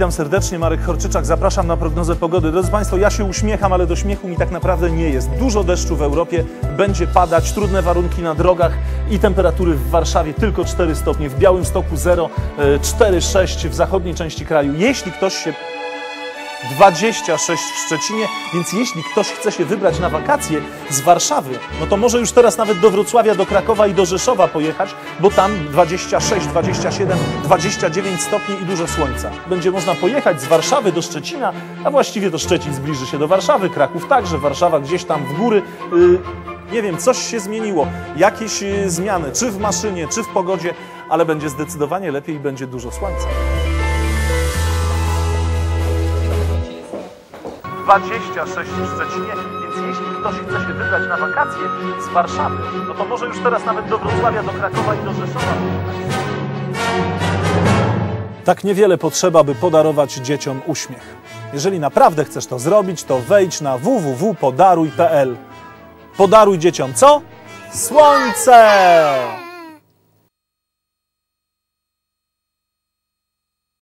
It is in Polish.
Witam serdecznie, Marek Horczyczak, zapraszam na prognozę pogody. Drodzy Państwo, ja się uśmiecham, ale do śmiechu mi tak naprawdę nie jest. Dużo deszczu w Europie, będzie padać, trudne warunki na drogach i temperatury w Warszawie tylko 4 stopnie, w Białymstoku 0, 4-6 w zachodniej części kraju. Jeśli ktoś się 26 w Szczecinie, więc jeśli ktoś chce się wybrać na wakacje z Warszawy, no to może już teraz nawet do Wrocławia, do Krakowa i do Rzeszowa pojechać, bo tam 26, 27, 29 stopni i dużo słońca. Będzie można pojechać z Warszawy do Szczecina, a właściwie to Szczecin zbliży się do Warszawy, Kraków także, Warszawa gdzieś tam w góry. Yy, nie wiem, coś się zmieniło, jakieś yy, zmiany, czy w maszynie, czy w pogodzie, ale będzie zdecydowanie lepiej i będzie dużo słońca. 26 w Szczecinie, więc jeśli ktoś chce się wybrać na wakacje z Warszawy, no to może już teraz nawet do Wrocławia, do Krakowa i do Rzeszowa. Tak niewiele potrzeba, by podarować dzieciom uśmiech. Jeżeli naprawdę chcesz to zrobić, to wejdź na www.podaruj.pl. Podaruj dzieciom co? Słońce!